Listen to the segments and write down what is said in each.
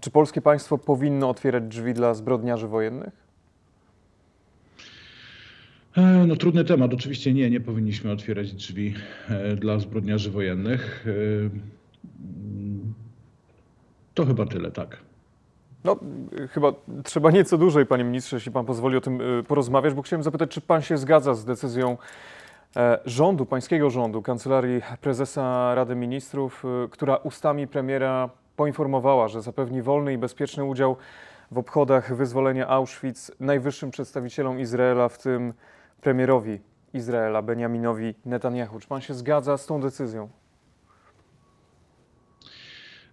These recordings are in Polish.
Czy polskie państwo powinno otwierać drzwi dla zbrodniarzy wojennych? E, No trudny temat. Oczywiście nie, nie powinniśmy otwierać drzwi e, dla zbrodniarzy wojennych. E, mm, To chyba tyle, tak. No, chyba trzeba nieco dłużej, panie ministrze, jeśli pan pozwoli o tym porozmawiać, bo chciałem zapytać, czy pan się zgadza z decyzją rządu, pańskiego rządu, Kancelarii Prezesa Rady Ministrów, która ustami premiera poinformowała, że zapewni wolny i bezpieczny udział w obchodach wyzwolenia Auschwitz najwyższym przedstawicielom Izraela, w tym premierowi Izraela, Benjaminowi Netanyahu. Czy pan się zgadza z tą decyzją?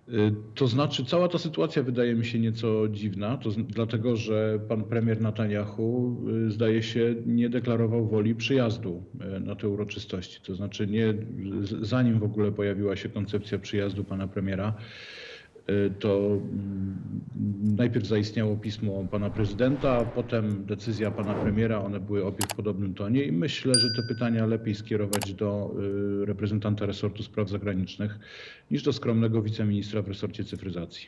Y, To znaczy, cała ta sytuacja wydaje mi się nieco dziwna, to, dlatego że pan premier Netanyahu y, zdaje się nie deklarował woli przyjazdu y, na te uroczystości. To znaczy, nie, zanim w ogóle pojawiła się koncepcja przyjazdu pana premiera, to mm, najpierw zaistniało pismo pana prezydenta, potem decyzja pana premiera. One były obie w podobnym tonie i myślę, że te pytania lepiej skierować do y, reprezentanta resortu spraw zagranicznych niż do skromnego wiceministra w resorcie cyfryzacji.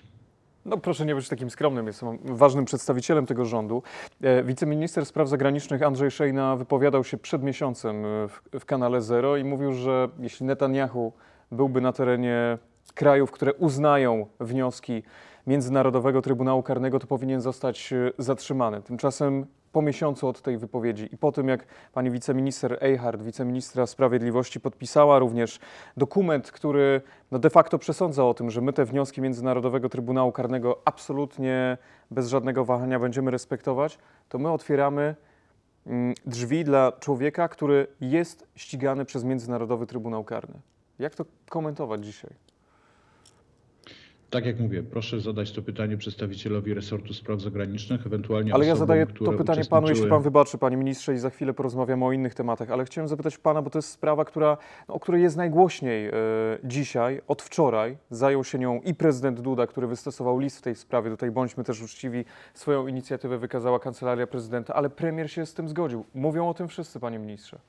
No proszę nie być takim skromnym, jestem ważnym przedstawicielem tego rządu. E, Wiceminister spraw zagranicznych Andrzej Szejna wypowiadał się przed miesiącem w, w kanale Zero i mówił, że jeśli Netanyahu byłby na terenie krajów, które uznają wnioski Międzynarodowego Trybunału Karnego, to powinien zostać e, zatrzymany. Tymczasem po miesiącu od tej wypowiedzi i po tym, jak pani wiceminister Eichhardt, wiceministra sprawiedliwości, podpisała również dokument, który no de facto przesądza o tym, że my te wnioski Międzynarodowego Trybunału Karnego absolutnie bez żadnego wahania będziemy respektować, to my otwieramy mm, drzwi dla człowieka, który jest ścigany przez Międzynarodowy Trybunał Karny. Jak to komentować dzisiaj? Tak jak mówię, proszę zadać to pytanie przedstawicielowi resortu spraw zagranicznych, ewentualnie Ale ja osobom, zadaję które to pytanie panu, jeśli pan wybaczy, panie ministrze, i za chwilę porozmawiamy o innych tematach, ale chciałem zapytać pana, bo to jest sprawa, która, no, o której jest najgłośniej e, dzisiaj, od wczoraj. Zajął się nią i prezydent Duda, który wystosował list w tej sprawie, tutaj bądźmy też uczciwi, swoją inicjatywę wykazała kancelaria prezydenta, ale premier się z tym zgodził. Mówią o tym wszyscy, panie ministrze.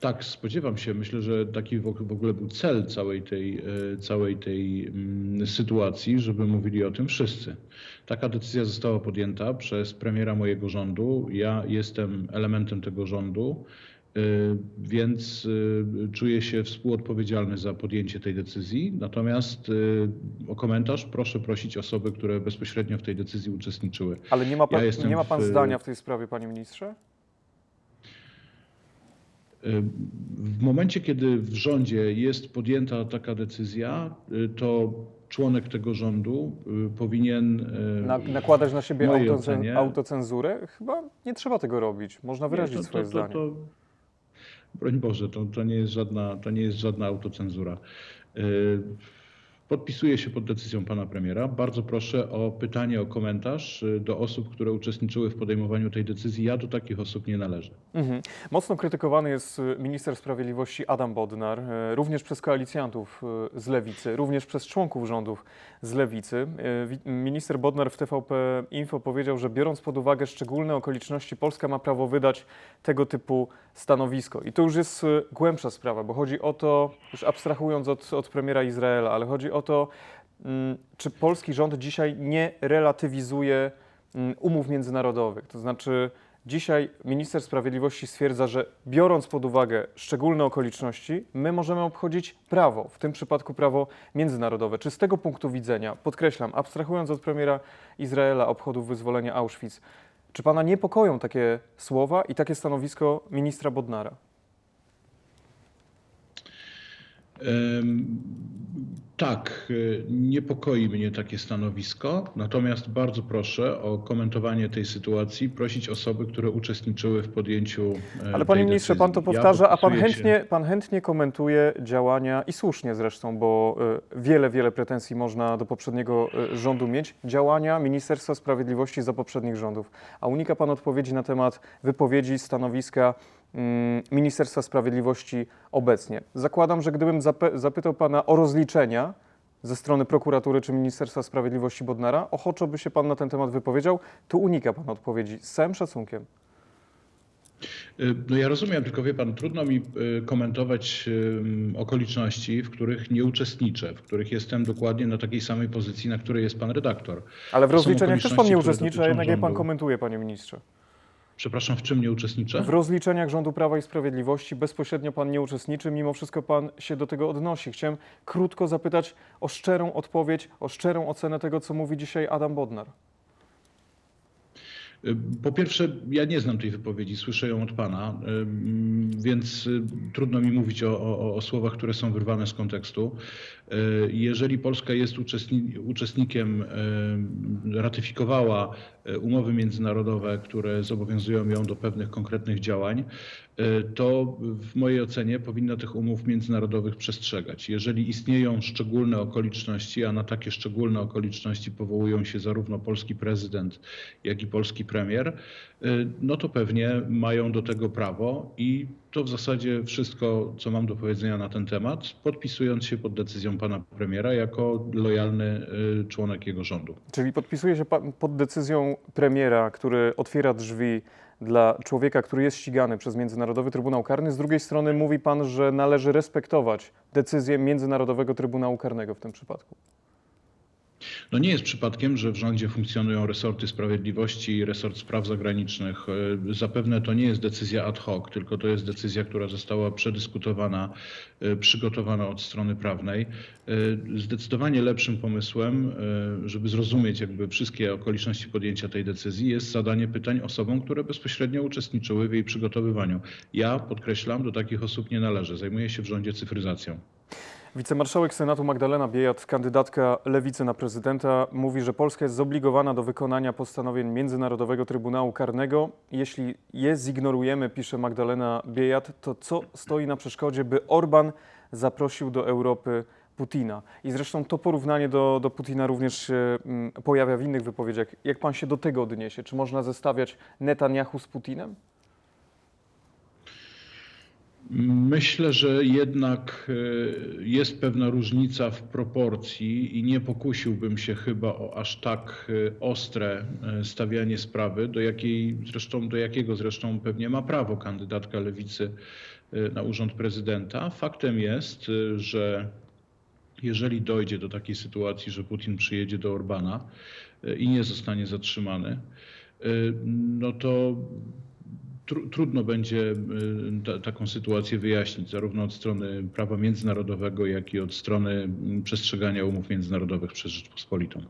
Tak, spodziewam się. Myślę, że taki w og- w ogóle był cel całej tej, e, całej tej mm, sytuacji, żeby mówili o tym wszyscy. Taka decyzja została podjęta przez premiera mojego rządu. Ja jestem elementem tego rządu, e, więc e, czuję się współodpowiedzialny za podjęcie tej decyzji. Natomiast o komentarz proszę prosić osoby, które bezpośrednio w tej decyzji uczestniczyły. Ale nie ma pan, Ja nie ma pan w- zdania w tej sprawie, panie ministrze? W momencie, kiedy w rządzie jest podjęta taka decyzja, y, to członek tego rządu y, powinien. y, Na, nakładać na siebie autocen- ocenie- autocenzurę? Chyba nie trzeba tego robić. Można Nie, wyrazić to- swoje to, zdanie. To, to, broń Boże, to, to, nie jest żadna, to nie jest żadna autocenzura. Podpisuję się pod decyzją pana premiera. Bardzo proszę o pytanie, o komentarz y, do osób, które uczestniczyły w podejmowaniu tej decyzji. Ja do takich osób nie należę. Mhm. Mocno krytykowany jest y, minister sprawiedliwości Adam Bodnar, y, również przez koalicjantów z lewicy, również przez członków rządów z lewicy. Wi- Minister Bodnar w TVP Info powiedział, że biorąc pod uwagę szczególne okoliczności, Polska ma prawo wydać tego typu stanowisko. I to już jest głębsza sprawa, bo chodzi o to, już abstrahując od, od premiera Izraela, ale chodzi o to, mm, czy polski rząd dzisiaj nie relatywizuje mm, umów międzynarodowych. To znaczy, dzisiaj minister sprawiedliwości stwierdza, że biorąc pod uwagę szczególne okoliczności, my możemy obchodzić prawo, w tym przypadku prawo międzynarodowe. Czy z tego punktu widzenia, podkreślam, abstrahując od premiera Izraela obchodów wyzwolenia Auschwitz, czy pana niepokoją takie słowa i takie stanowisko ministra Bodnara? Tak, y, niepokoi mnie takie stanowisko, natomiast bardzo proszę o komentowanie tej sytuacji, prosić osoby, które uczestniczyły w podjęciu e, Ale panie ministrze, decyzji. pan to Ja powtarza, a pan chętnie, pan chętnie komentuje działania i słusznie zresztą, bo y, wiele, wiele pretensji można do poprzedniego rządu mieć, działania Ministerstwa Sprawiedliwości za poprzednich rządów. A unika pan odpowiedzi na temat wypowiedzi, stanowiska Ministerstwa Sprawiedliwości obecnie. Zakładam, że gdybym zapy- zapytał pana o rozliczenia ze strony prokuratury czy Ministerstwa Sprawiedliwości Bodnara, ochoczo by się pan na ten temat wypowiedział. Tu unika pan odpowiedzi z całym szacunkiem. Y, No ja rozumiem, tylko wie pan, trudno mi y, komentować ym, okoliczności, w których nie uczestniczę, w których jestem dokładnie na takiej samej pozycji, na której jest pan redaktor. Ale w rozliczeniach też pan nie uczestniczy, a jednak je pan komentuje, panie ministrze. Przepraszam, w czym nie uczestniczę? W rozliczeniach rządu Prawa i Sprawiedliwości bezpośrednio pan nie uczestniczy, mimo wszystko pan się do tego odnosi. Chciałem krótko zapytać o szczerą odpowiedź, o szczerą ocenę tego, co mówi dzisiaj Adam Bodnar. Y, Po pierwsze, ja nie znam tej wypowiedzi, słyszę ją od pana, ym, więc y, trudno mi mówić o, o, o słowach, które są wyrwane z kontekstu. Y, Jeżeli Polska jest uczestni, uczestnikiem, y, ratyfikowała y, umowy międzynarodowe, które zobowiązują ją do pewnych konkretnych działań, y, to w mojej ocenie powinna tych umów międzynarodowych przestrzegać. Jeżeli istnieją szczególne okoliczności, a na takie szczególne okoliczności powołują się zarówno polski prezydent, jak i polski premier, y, no to pewnie mają do tego prawo i to w zasadzie wszystko, co mam do powiedzenia na ten temat, podpisując się pod decyzją pana premiera jako lojalny y, członek jego rządu. Czyli podpisuje się pan pod decyzją premiera, który otwiera drzwi dla człowieka, który jest ścigany przez Międzynarodowy Trybunał Karny. Z drugiej strony mówi pan, że należy respektować decyzję Międzynarodowego Trybunału Karnego w tym przypadku. No nie jest przypadkiem, że w rządzie funkcjonują resorty sprawiedliwości i resort spraw zagranicznych. Y, Zapewne to nie jest decyzja ad hoc, tylko to jest decyzja, która została przedyskutowana, y, przygotowana od strony prawnej. Y, Zdecydowanie lepszym pomysłem, żeby zrozumieć jakby wszystkie okoliczności podjęcia tej decyzji, jest zadanie pytań osobom, które bezpośrednio uczestniczyły w jej przygotowywaniu. Ja podkreślam, do takich osób nie należę. Zajmuję się w rządzie cyfryzacją. Wicemarszałek Senatu Magdalena Biejat, kandydatka lewicy na prezydenta, mówi, że Polska jest zobligowana do wykonania postanowień Międzynarodowego Trybunału Karnego. Jeśli je zignorujemy, pisze Magdalena Biejat, to co stoi na przeszkodzie, by Orban zaprosił do Europy Putina? I zresztą to porównanie do, do Putina również się mm, pojawia w innych wypowiedziach. Jak pan się do tego odniesie? Czy można zestawiać Netanyahu z Putinem? Myślę, że jednak y, jest pewna różnica w proporcji i nie pokusiłbym się chyba o aż tak y, ostre y, stawianie sprawy, do jakiej zresztą, do jakiego zresztą pewnie ma prawo kandydatka lewicy na urząd prezydenta. Faktem jest, że jeżeli dojdzie do takiej sytuacji, że Putin przyjedzie do Orbana i nie zostanie zatrzymany, no to tru, trudno będzie y, ta, taką sytuację wyjaśnić, zarówno od strony prawa międzynarodowego, jak i od strony przestrzegania umów międzynarodowych przez Rzeczpospolitą.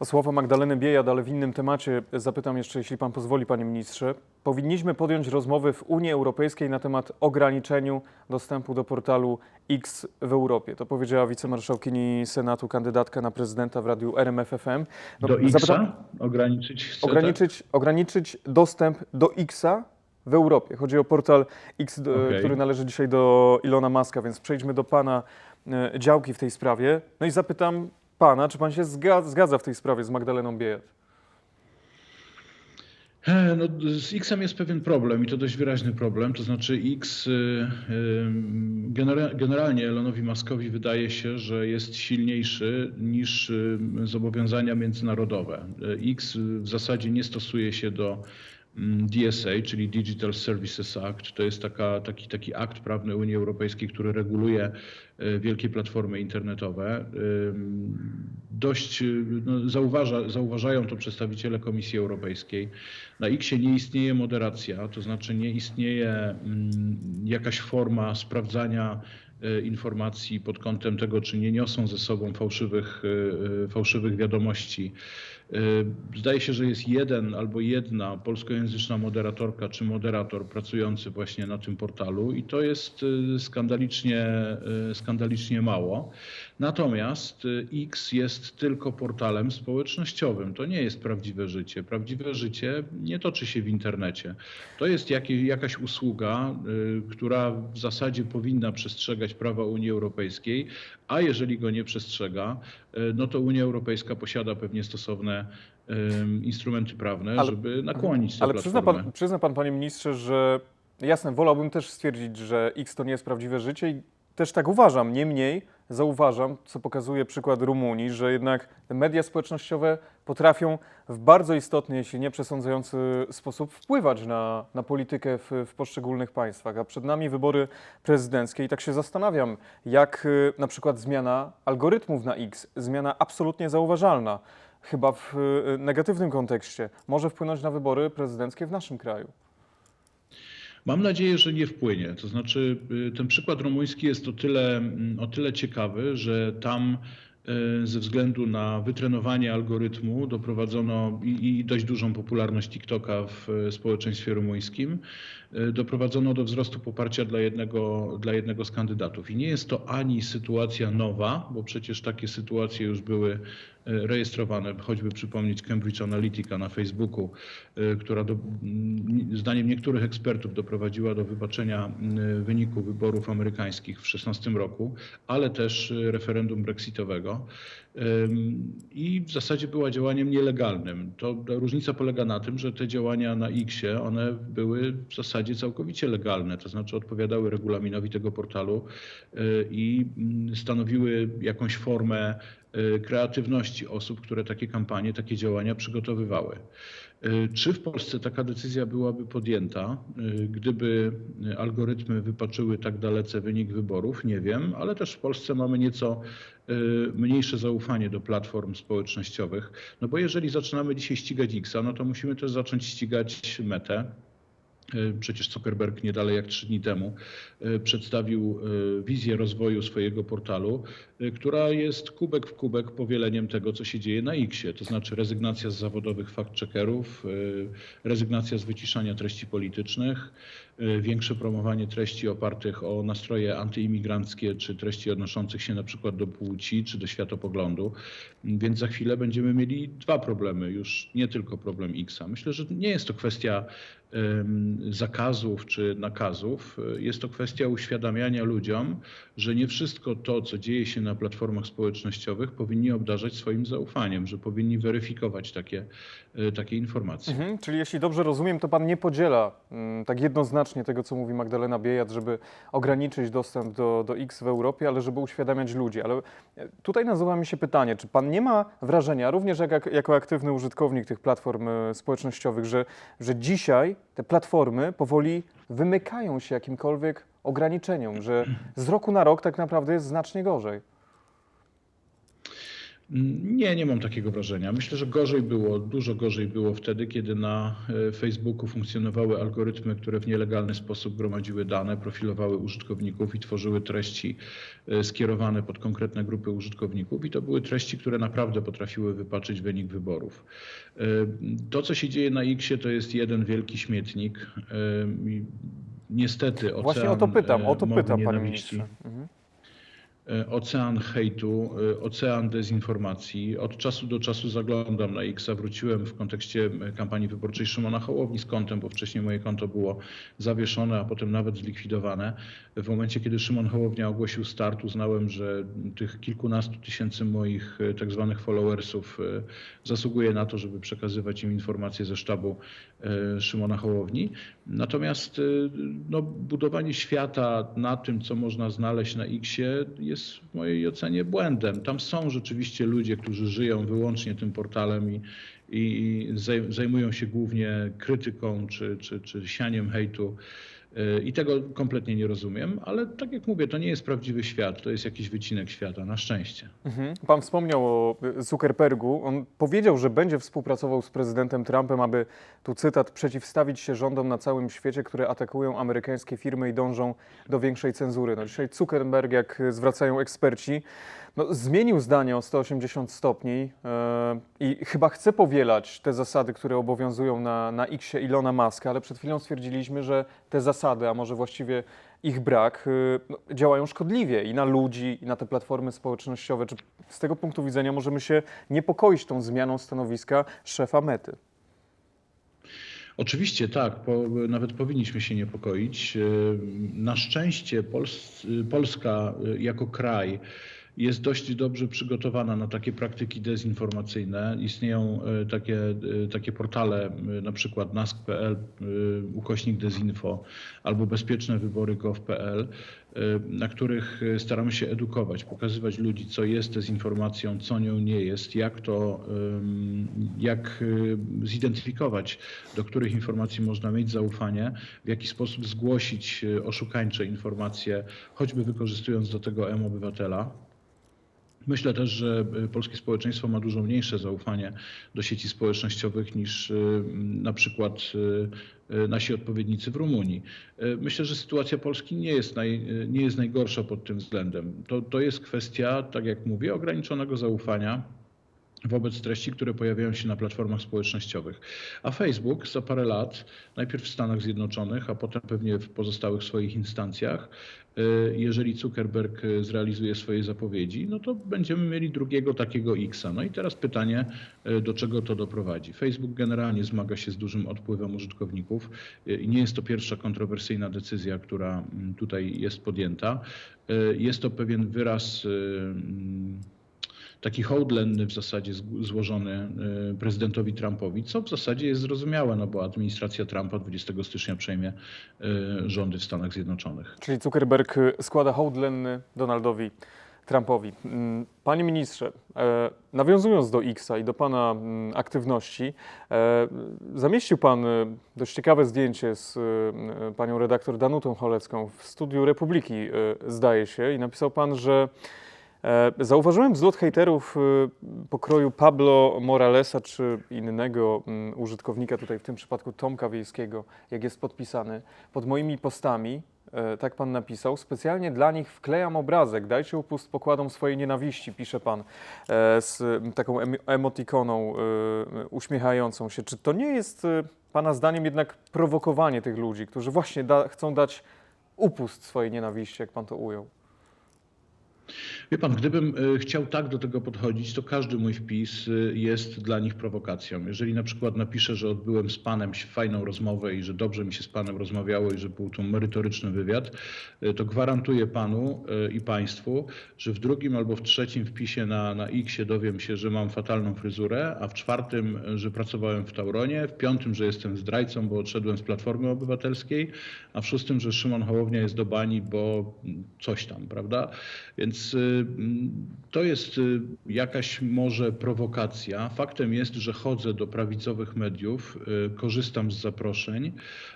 O słowa Magdaleny Biejad, ale w innym temacie zapytam jeszcze, jeśli pan pozwoli, panie ministrze. Powinniśmy podjąć rozmowy w Unii Europejskiej na temat ograniczeniu dostępu do portalu X w Europie. To powiedziała wicemarszałkini Senatu, kandydatka na prezydenta w radiu RMFFM. No, Do X zapytam- ograniczyć chce, tak? ograniczyć, ograniczyć dostęp do Xa w Europie. Chodzi o portal X, do, Okej. który należy dzisiaj do Ilona Maska, więc przejdźmy do pana e, działki w tej sprawie. No i zapytam pana, czy pan się zga- zgadza w tej sprawie z Magdaleną Biejat? E, No, z X-em jest pewien problem i to dość wyraźny problem. To znaczy X y, genera- generalnie Elonowi Maskowi wydaje się, że jest silniejszy niż zobowiązania międzynarodowe. X w zasadzie nie stosuje się do DSA, czyli Digital Services Act. To jest taka, taki, taki akt prawny Unii Europejskiej, który reguluje y, wielkie platformy internetowe. Dość y, no, zauważa, zauważają to przedstawiciele Komisji Europejskiej. Na X nie istnieje moderacja, to znaczy nie istnieje mm, jakaś forma sprawdzania y, informacji pod kątem tego, czy nie niosą ze sobą fałszywych, y, fałszywych wiadomości. Y, Zdaje się, że jest jeden albo jedna polskojęzyczna moderatorka czy moderator pracujący właśnie na tym portalu i to jest y, skandalicznie, y, skandalicznie mało. Natomiast y, X jest tylko portalem społecznościowym. To nie jest prawdziwe życie. Prawdziwe życie nie toczy się w internecie. To jest jakaś usługa, y, która w zasadzie powinna przestrzegać prawa Unii Europejskiej, a jeżeli go nie przestrzega, y, no to Unia Europejska posiada pewnie stosowne instrumenty prawne, Ale- żeby nakłonić tę Ale przyzna pan, przyzna pan, panie ministrze, że jasne, wolałbym też stwierdzić, że X to nie jest prawdziwe życie i też tak uważam. Niemniej zauważam, co pokazuje przykład Rumunii, że jednak media społecznościowe potrafią w bardzo istotny, jeśli nie przesądzający sposób wpływać na, na politykę w, w poszczególnych państwach. A przed nami wybory prezydenckie i tak się zastanawiam, jak y, na przykład zmiana algorytmów na X, zmiana absolutnie zauważalna, chyba w y, negatywnym kontekście, może wpłynąć na wybory prezydenckie w naszym kraju. Mam nadzieję, że nie wpłynie. To znaczy, y, ten przykład rumuński jest o tyle, mm, o tyle ciekawy, że tam y, ze względu na wytrenowanie algorytmu doprowadzono i, i dość dużą popularność TikToka w y, społeczeństwie rumuńskim, doprowadzono do wzrostu poparcia dla jednego, dla jednego z kandydatów. I nie jest to ani sytuacja nowa, bo przecież takie sytuacje już były rejestrowane, choćby przypomnieć Cambridge Analytica na Facebooku, y, która do, zdaniem niektórych ekspertów doprowadziła do wybaczenia wyniku wyborów amerykańskich w 2016 roku, ale też y, referendum brexitowego. I w zasadzie była działaniem nielegalnym. To różnica polega na tym, że te działania na X-ie, one były w zasadzie całkowicie legalne, to znaczy odpowiadały regulaminowi tego portalu i stanowiły jakąś formę kreatywności osób, które takie kampanie, takie działania przygotowywały. Y, Czy w Polsce taka decyzja byłaby podjęta, y, gdyby y, algorytmy wypaczyły tak dalece wynik wyborów? Nie wiem, ale też w Polsce mamy nieco y, mniejsze zaufanie do platform społecznościowych. No bo jeżeli zaczynamy dzisiaj ścigać Xa, no to musimy też zacząć ścigać Metę. Y, Przecież Zuckerberg nie dalej jak trzy dni temu y, przedstawił y, wizję rozwoju swojego portalu, która jest kubek w kubek powieleniem tego, co się dzieje na X-ie. To znaczy rezygnacja z zawodowych fact-checkerów, rezygnacja z wyciszania treści politycznych, większe promowanie treści opartych o nastroje antyimigranckie, czy treści odnoszących się na przykład do płci, czy do światopoglądu. Więc za chwilę będziemy mieli dwa problemy, już nie tylko problem X-a. Myślę, że nie jest to kwestia zakazów czy nakazów. Jest to kwestia uświadamiania ludziom, że nie wszystko to, co dzieje się na platformach społecznościowych, powinni obdarzać swoim zaufaniem, że powinni weryfikować takie, e, takie informacje. Mhm, czyli jeśli dobrze rozumiem, to pan nie podziela mm, tak jednoznacznie tego, co mówi Magdalena Biejat, żeby ograniczyć dostęp do, do X w Europie, ale żeby uświadamiać ludzi. Ale e, tutaj nasuwa mi się pytanie, czy pan nie ma wrażenia, również jak, jako aktywny użytkownik tych platform e, społecznościowych, że, że dzisiaj te platformy powoli wymykają się jakimkolwiek ograniczeniom, że z roku na rok tak naprawdę jest znacznie gorzej? Nie, nie mam takiego wrażenia. Myślę, że gorzej było, dużo gorzej było wtedy, kiedy na e, Facebooku funkcjonowały algorytmy, które w nielegalny sposób gromadziły dane, profilowały użytkowników i tworzyły treści e, skierowane pod konkretne grupy użytkowników. I to były treści, które naprawdę potrafiły wypaczyć wynik wyborów. E, To, co się dzieje na X-ie, to jest jeden wielki śmietnik. Niestety ocean Właśnie o to pytam, o to pytam, panie ministrze. Mhm. E, ocean hejtu, e, ocean dezinformacji. Od czasu do czasu zaglądam na X, wróciłem w kontekście kampanii wyborczej Szymona Hołowni z kontem, bo wcześniej moje konto było zawieszone, a potem nawet zlikwidowane. W momencie, kiedy Szymon Hołownia ogłosił start, uznałem, że tych kilkunastu tysięcy moich e, tak zwanych followersów zasługuje na to, żeby przekazywać im informacje ze sztabu Szymona Hołowni. Natomiast no, budowanie świata na tym, co można znaleźć na X-ie jest w mojej ocenie błędem. Tam są rzeczywiście ludzie, którzy żyją wyłącznie tym portalem i, i zaj- zajmują się głównie krytyką czy, czy, czy sianiem hejtu. E, I tego kompletnie nie rozumiem, ale tak jak mówię, to nie jest prawdziwy świat, to jest jakiś wycinek świata, na szczęście. Mhm. Pan wspomniał o y, Zuckerbergu. On powiedział, że będzie współpracował z prezydentem Trumpem, aby, tu cytat, przeciwstawić się rządom na całym świecie, które atakują amerykańskie firmy i dążą do większej cenzury. No dzisiaj Zuckerberg, jak y, zwracają eksperci, no, zmienił zdanie o 180 stopni e, i chyba chce powielać te zasady, które obowiązują na, na X-ie Ilona Muska, ale przed chwilą stwierdziliśmy, że te zasady, a może właściwie ich brak, y, no, działają szkodliwie i na ludzi, i na te platformy społecznościowe. Czy z tego punktu widzenia możemy się niepokoić tą zmianą stanowiska szefa Mety? Oczywiście tak, po, nawet powinniśmy się niepokoić. E, Na szczęście Pols, Polska e, jako kraj jest dość dobrze przygotowana na takie praktyki dezinformacyjne. Istnieją e, takie, e, takie portale, e, na przykład nask.pl, ukośnik dezinfo albo bezpiecznewybory.gov.pl, na których staramy się edukować, pokazywać ludzi, co jest dezinformacją, co nią nie jest, jak to, jak zidentyfikować, do których informacji można mieć zaufanie, w jaki sposób zgłosić oszukańcze informacje, choćby wykorzystując do tego M-Obywatela. Myślę też, że y, polskie społeczeństwo ma dużo mniejsze zaufanie do sieci społecznościowych niż y, na przykład y, nasi odpowiednicy w Rumunii. Myślę, że sytuacja Polski nie jest, naj, nie jest najgorsza pod tym względem. To, to jest kwestia, tak jak mówię, ograniczonego zaufania wobec treści, które pojawiają się na platformach społecznościowych. A Facebook za parę lat, najpierw w Stanach Zjednoczonych, a potem pewnie w pozostałych swoich instancjach, jeżeli Zuckerberg y, zrealizuje swoje zapowiedzi, no to będziemy mieli drugiego takiego Xa. No i teraz pytanie, y, do czego to doprowadzi. Facebook generalnie zmaga się z dużym odpływem użytkowników i nie jest to pierwsza kontrowersyjna decyzja, która tutaj jest podjęta. Jest to pewien wyraz taki hołd lenny w zasadzie złożony y, prezydentowi Trumpowi, co w zasadzie jest zrozumiałe, no bo administracja Trumpa 20 stycznia przejmie y, rządy w Stanach Zjednoczonych. Czyli Zuckerberg y, składa hołd lenny Donaldowi Trumpowi. Mm, Panie ministrze, e, nawiązując do Xa i do pana mm, aktywności, e, zamieścił pan dość ciekawe zdjęcie z panią redaktor Danutą Cholecką w studiu Republiki, zdaje się, i napisał pan, że zauważyłem wzlot hejterów e, pokroju Pablo Moralesa czy innego mm, użytkownika, tutaj w tym przypadku Tomka Wiejskiego, jak jest podpisany, pod moimi postami, e, tak pan napisał, specjalnie dla nich wklejam obrazek, dajcie upust pokładom swojej nienawiści, pisze pan e, z taką emo- emotikoną e, uśmiechającą się. Czy to nie jest e, pana zdaniem jednak prowokowanie tych ludzi, którzy właśnie da, chcą dać upust swojej nienawiści, jak pan to ujął? Wie pan, gdybym y, chciał tak do tego podchodzić, to każdy mój wpis y, jest dla nich prowokacją. Jeżeli na przykład napiszę, że odbyłem z panem fajną rozmowę i że dobrze mi się z panem rozmawiało i że był to merytoryczny wywiad, y, to gwarantuję panu i państwu, że w drugim albo w trzecim wpisie na, na X dowiem się, że mam fatalną fryzurę, a w czwartym, że pracowałem w Tauronie, w piątym, że jestem zdrajcą, bo odszedłem z Platformy Obywatelskiej, a w szóstym, że Szymon Hołownia jest do bani, bo mm, coś tam, prawda? Więc y, mm, to jest y, jakaś może prowokacja. Faktem jest, że chodzę do prawicowych mediów, y, korzystam z zaproszeń,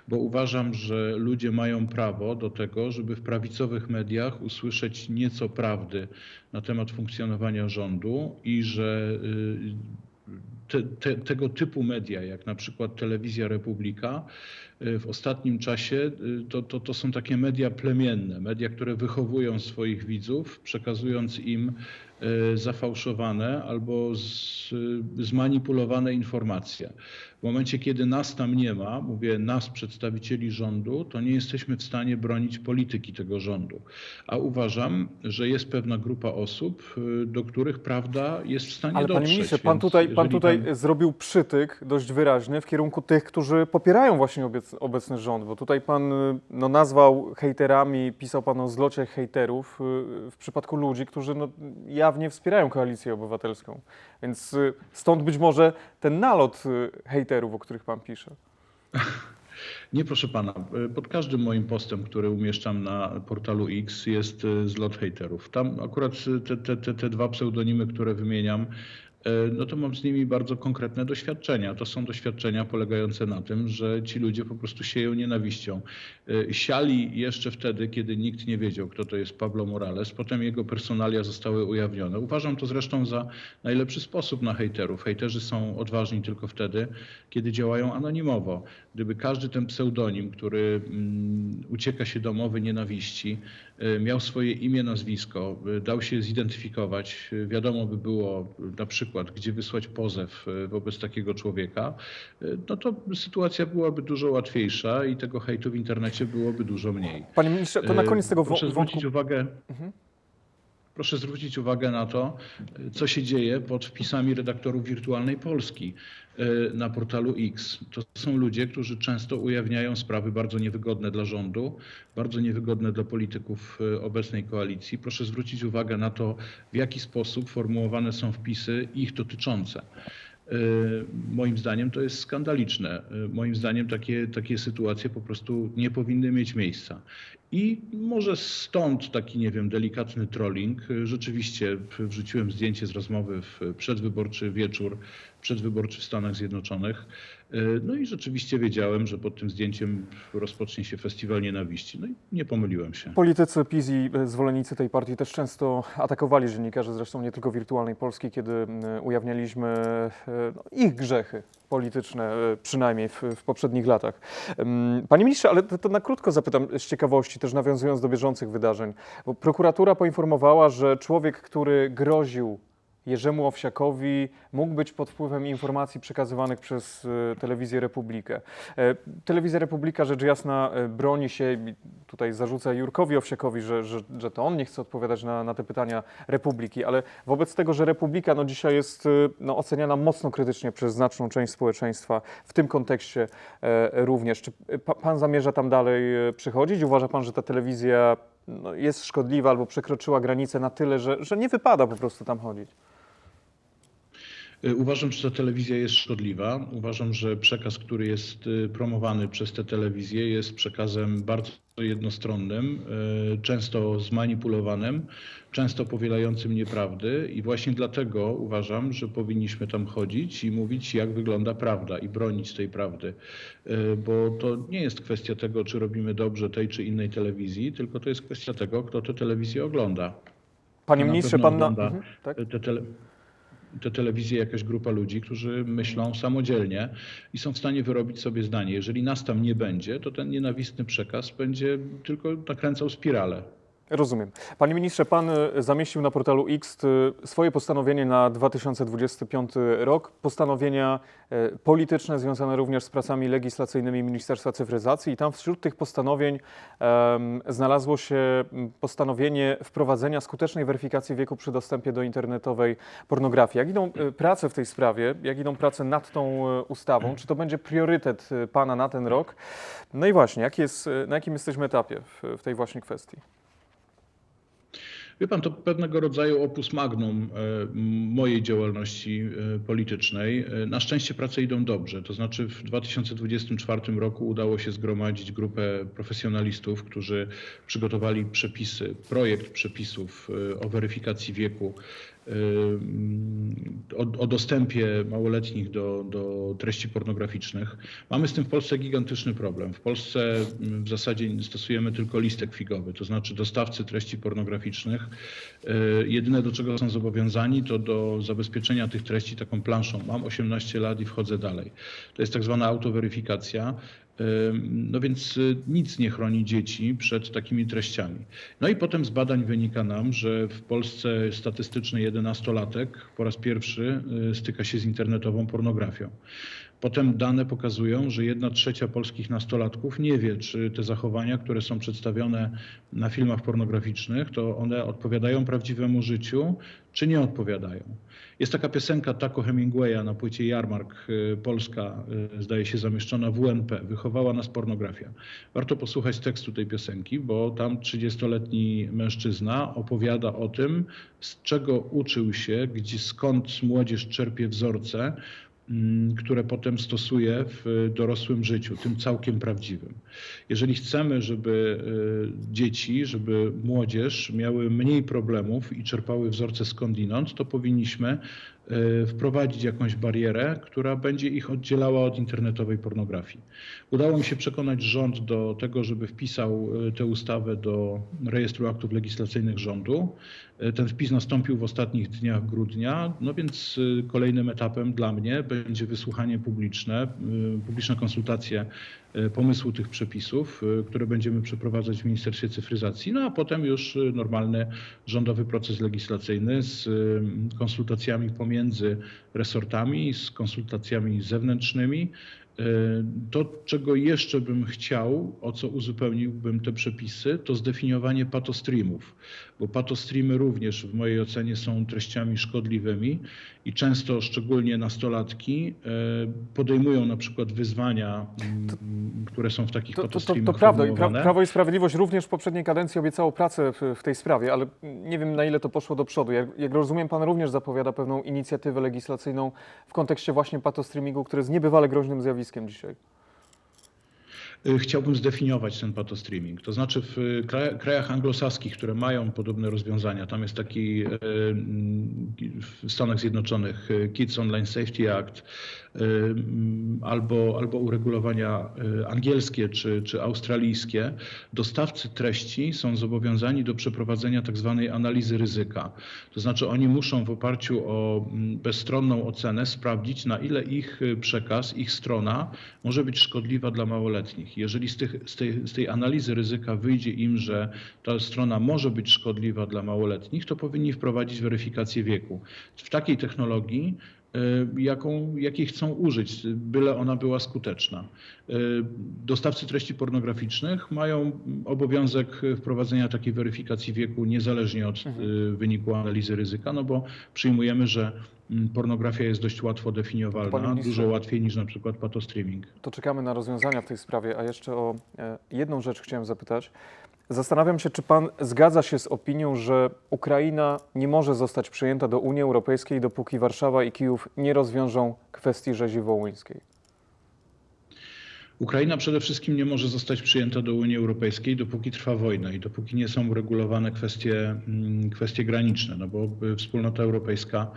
bo uważam, że ludzie mają prawo do tego, żeby w prawicowych mediach usłyszeć nieco prawdy na temat funkcjonowania rządu i że te, te, tego typu media, jak na przykład Telewizja Republika, y, w ostatnim czasie y, to, to, to są takie media plemienne, media, które wychowują swoich widzów, przekazując im y, zafałszowane albo z, zmanipulowane informacje. W momencie, kiedy nas tam nie ma, mówię nas, przedstawicieli rządu, to nie jesteśmy w stanie bronić polityki tego rządu. A uważam, że jest pewna grupa osób, y, do których prawda jest w stanie Ale dotrzeć. panie ministrze, pan tutaj, pan tutaj tam- zrobił przytyk dość wyraźny w kierunku tych, którzy popierają właśnie obec, obecny rząd, bo tutaj pan y, no, nazwał hejterami, pisał pan o zlocie hejterów y, w przypadku ludzi, którzy no, jawnie wspierają koalicję obywatelską. Więc stąd być może ten nalot y, hejterów, o których pan pisze. Nie, proszę pana. Pod każdym moim postem, który umieszczam na portalu X, jest y, zlot hejterów. Tam akurat te, te, te, te dwa pseudonimy, które wymieniam, no to mam z nimi bardzo konkretne doświadczenia. To są doświadczenia polegające na tym, że ci ludzie po prostu sieją nienawiścią. Y, Siali jeszcze wtedy, kiedy nikt nie wiedział, kto to jest Pablo Morales. Potem jego personalia zostały ujawnione. Uważam to zresztą za najlepszy sposób na hejterów. Hejterzy są odważni tylko wtedy, kiedy działają anonimowo. Gdyby każdy ten pseudonim, który mm, ucieka się do mowy nienawiści, y, miał swoje imię, nazwisko, y, dał się zidentyfikować, y, wiadomo by było na przykład, gdzie wysłać pozew wobec takiego człowieka, no to sytuacja byłaby dużo łatwiejsza i tego hejtu w internecie byłoby dużo mniej. Panie ministrze, to na koniec tego Proszę wątku... zwrócić uwagę, Proszę zwrócić uwagę na to, co się dzieje pod wpisami redaktorów Wirtualnej Polski e, na portalu X. To są ludzie, którzy często ujawniają sprawy bardzo niewygodne dla rządu, bardzo niewygodne dla polityków e, obecnej koalicji. Proszę zwrócić uwagę na to, w jaki sposób formułowane są wpisy ich dotyczące. E, Moim zdaniem to jest skandaliczne. E, Moim zdaniem takie, takie sytuacje po prostu nie powinny mieć miejsca. I może stąd taki, nie wiem, delikatny trolling. E, Rzeczywiście wrzuciłem zdjęcie z rozmowy w przedwyborczy wieczór, przedwyborczy w Stanach Zjednoczonych. E, No i rzeczywiście wiedziałem, że pod tym zdjęciem rozpocznie się festiwal nienawiści. No i nie pomyliłem się. Politycy PiS i e, zwolennicy tej partii też często atakowali dziennikarzy, zresztą nie tylko wirtualnej Polski, kiedy m, ujawnialiśmy e, no, ich grzechy polityczne, e, przynajmniej w, w poprzednich latach. Panie ministrze, ale to, to na krótko zapytam z ciekawości, też nawiązując do bieżących wydarzeń, bo prokuratura poinformowała, że człowiek, który groził Jerzemu Owsiakowi mógł być pod wpływem informacji przekazywanych przez e, Telewizję Republikę. E, Telewizja Republika rzecz jasna e, broni się tutaj zarzuca Jurkowi Owsiakowi, że, że, że to on nie chce odpowiadać na, na te pytania Republiki, ale wobec tego, że Republika no, dzisiaj jest no, oceniana mocno krytycznie przez znaczną część społeczeństwa, w tym kontekście również. Czy pa, pan zamierza tam dalej przychodzić? Uważa pan, że ta telewizja no, jest szkodliwa albo przekroczyła granicę na tyle, że, że nie wypada po prostu tam chodzić? Y, Uważam, że ta telewizja jest szkodliwa. Uważam, że przekaz, który jest y, promowany przez tę telewizję, jest przekazem bardzo jednostronnym, y, często zmanipulowanym, często powielającym nieprawdy i właśnie dlatego uważam, że powinniśmy tam chodzić i mówić, jak wygląda prawda i bronić tej prawdy. Bo to nie jest kwestia tego, czy robimy dobrze tej czy innej telewizji, tylko to jest kwestia tego, kto tę telewizję ogląda. Panie ministrze, pan na... Mhm, tak? te, tele, te telewizje jakaś grupa ludzi, którzy myślą samodzielnie i są w stanie wyrobić sobie zdanie. Jeżeli nas tam nie będzie, to ten nienawistny przekaz będzie tylko nakręcał spiralę. Rozumiem. Panie ministrze, pan e, zamieścił na portalu X e, swoje postanowienie na 2025 rok. Postanowienia e, polityczne związane również z pracami legislacyjnymi Ministerstwa Cyfryzacji i tam wśród tych postanowień em, znalazło się postanowienie wprowadzenia skutecznej weryfikacji wieku przy dostępie do internetowej pornografii. Jak idą prace w tej sprawie? Jak idą prace nad tą ustawą? Czy to będzie priorytet pana na ten rok? No i właśnie, jak jest, na jakim jesteśmy etapie w, w tej właśnie kwestii? Wie pan, to pewnego rodzaju opus magnum e, mojej działalności e, politycznej. E, Na szczęście prace idą dobrze. To znaczy w 2024 roku udało się zgromadzić grupę profesjonalistów, którzy przygotowali przepisy, projekt przepisów o weryfikacji wieku o, o dostępie małoletnich do, do treści pornograficznych. Mamy z tym w Polsce gigantyczny problem. W Polsce mm, w zasadzie stosujemy tylko listek figowy, to znaczy dostawcy treści pornograficznych. e, Jedyne do czego są zobowiązani to do zabezpieczenia tych treści taką planszą. Mam 18 lat i wchodzę dalej. To jest tak zwana autoweryfikacja. No więc y, nic nie chroni dzieci przed takimi treściami. No i potem z badań wynika nam, że w Polsce statystyczny jedenastolatek po raz pierwszy y, styka się z internetową pornografią. Potem dane pokazują, że jedna trzecia polskich nastolatków nie wie, czy te zachowania, które są przedstawione na filmach pornograficznych, to one odpowiadają prawdziwemu życiu, czy nie odpowiadają. Jest taka piosenka Taco Hemingwaya na płycie Jarmark y, Polska, y, zdaje się zamieszczona w UNP. Wychowała nas pornografia. Warto posłuchać tekstu tej piosenki, bo tam 30-letni mężczyzna opowiada o tym, z czego uczył się, gdzie skąd młodzież czerpie wzorce, które potem stosuje w dorosłym życiu, tym całkiem prawdziwym. Jeżeli chcemy, żeby y, dzieci, żeby młodzież miały mniej problemów i czerpały wzorce skądinąd, to powinniśmy wprowadzić jakąś barierę, która będzie ich oddzielała od internetowej pornografii. Udało mi się przekonać rząd do tego, żeby wpisał y, tę ustawę do rejestru aktów legislacyjnych rządu. Y, Ten wpis nastąpił w ostatnich dniach grudnia, no więc y, kolejnym etapem dla mnie będzie wysłuchanie publiczne, y, publiczne konsultacje y, pomysłu tych przepisów, y, które będziemy przeprowadzać w Ministerstwie Cyfryzacji, no a potem już y, normalny rządowy proces legislacyjny z konsultacjami pomiędzy resortami, z konsultacjami zewnętrznymi. To, czego jeszcze bym chciał, o co uzupełniłbym te przepisy, to zdefiniowanie patostreamów, bo patostreamy również w mojej ocenie są treściami szkodliwymi i często, szczególnie nastolatki, e, podejmują na przykład wyzwania, m, które są w takich To, to, to, patostreamach to prawda pra. Prawo i Sprawiedliwość również w poprzedniej kadencji obiecało pracę w, w tej sprawie, ale nie wiem na ile to poszło do przodu. Jak, jak rozumiem, pan również zapowiada pewną inicjatywę legislacyjną w kontekście właśnie patostreamingu, który jest niebywale groźnym zjawiskiem dzisiaj. Y, Chciałbym zdefiniować ten patostreaming. To znaczy w y, kraja- krajach anglosaskich, które mają podobne rozwiązania, tam jest taki y, w Stanach Zjednoczonych Kids Online Safety Act albo, albo uregulowania y, angielskie czy, czy australijskie, dostawcy treści są zobowiązani do przeprowadzenia tak zwanej analizy ryzyka. To znaczy oni muszą w oparciu o mm, bezstronną ocenę sprawdzić, na ile ich y, przekaz, ich strona może być szkodliwa dla małoletnich. Jeżeli z, tych, z, tej, z tej analizy ryzyka wyjdzie im, że ta strona może być szkodliwa dla małoletnich, to powinni wprowadzić weryfikację wieku. W takiej technologii, jaką, jakiej chcą użyć, byle ona była skuteczna. Y, Dostawcy treści pornograficznych mają obowiązek wprowadzenia takiej weryfikacji wieku niezależnie od y, wyniku analizy ryzyka, no bo przyjmujemy, że mm, pornografia jest dość łatwo definiowalna, dużo łatwiej niż na przykład patostreaming. To czekamy na rozwiązania w tej sprawie, a jeszcze o e, jedną rzecz chciałem zapytać. Zastanawiam się, czy pan zgadza się z opinią, że Ukraina nie może zostać przyjęta do Unii Europejskiej, dopóki Warszawa i Kijów nie rozwiążą kwestii rzezi wołyńskiej. Ukraina przede wszystkim nie może zostać przyjęta do Unii Europejskiej, dopóki trwa wojna i dopóki nie są uregulowane kwestie, mm, kwestie graniczne, no bo wspólnota europejska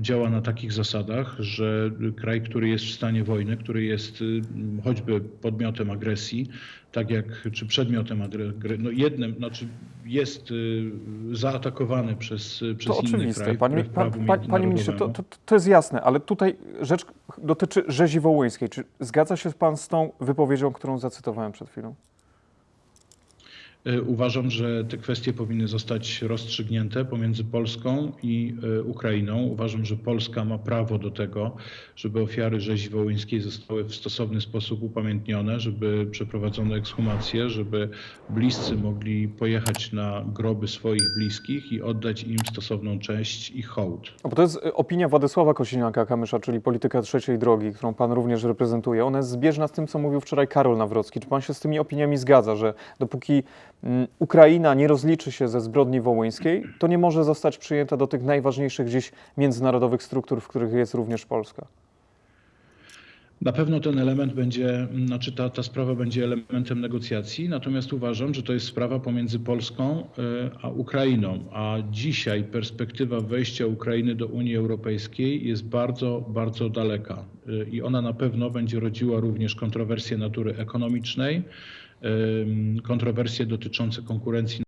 działa na takich zasadach, że kraj, który jest w stanie wojny, który jest y, choćby podmiotem agresji, tak jak czy przedmiotem agresji, no jednym, znaczy jest y, zaatakowany przez, przez To inny oczywiste. kraj. Panie, pan, pan, panie ministrze, to, to, to jest jasne, ale tutaj rzecz dotyczy rzezi wołyńskiej. Czy zgadza się pan z tą wypowiedzią, którą zacytowałem przed chwilą? Y, Uważam, że te kwestie powinny zostać rozstrzygnięte pomiędzy Polską i y, Ukrainą. Uważam, że Polska ma prawo do tego, żeby ofiary rzezi wołyńskiej zostały w stosowny sposób upamiętnione, żeby przeprowadzono ekshumację, żeby bliscy mogli pojechać na groby swoich bliskich i oddać im stosowną cześć i hołd. No bo to jest y, opinia Władysława Kosiniaka-Kamysza, czyli polityka trzeciej drogi, którą pan również reprezentuje. Ona jest zbieżna z tym, co mówił wczoraj Karol Nawrocki. Czy pan się z tymi opiniami zgadza, że dopóki Ukraina nie rozliczy się ze zbrodni wołyńskiej, to nie może zostać przyjęta do tych najważniejszych dziś międzynarodowych struktur, w których jest również Polska? Na pewno ten element będzie, znaczy ta, ta sprawa będzie elementem negocjacji, natomiast uważam, że to jest sprawa pomiędzy Polską y, a Ukrainą, a dzisiaj perspektywa wejścia Ukrainy do Unii Europejskiej jest bardzo, bardzo daleka Y, i ona na pewno będzie rodziła również kontrowersje natury ekonomicznej, kontrowersje dotyczące konkurencji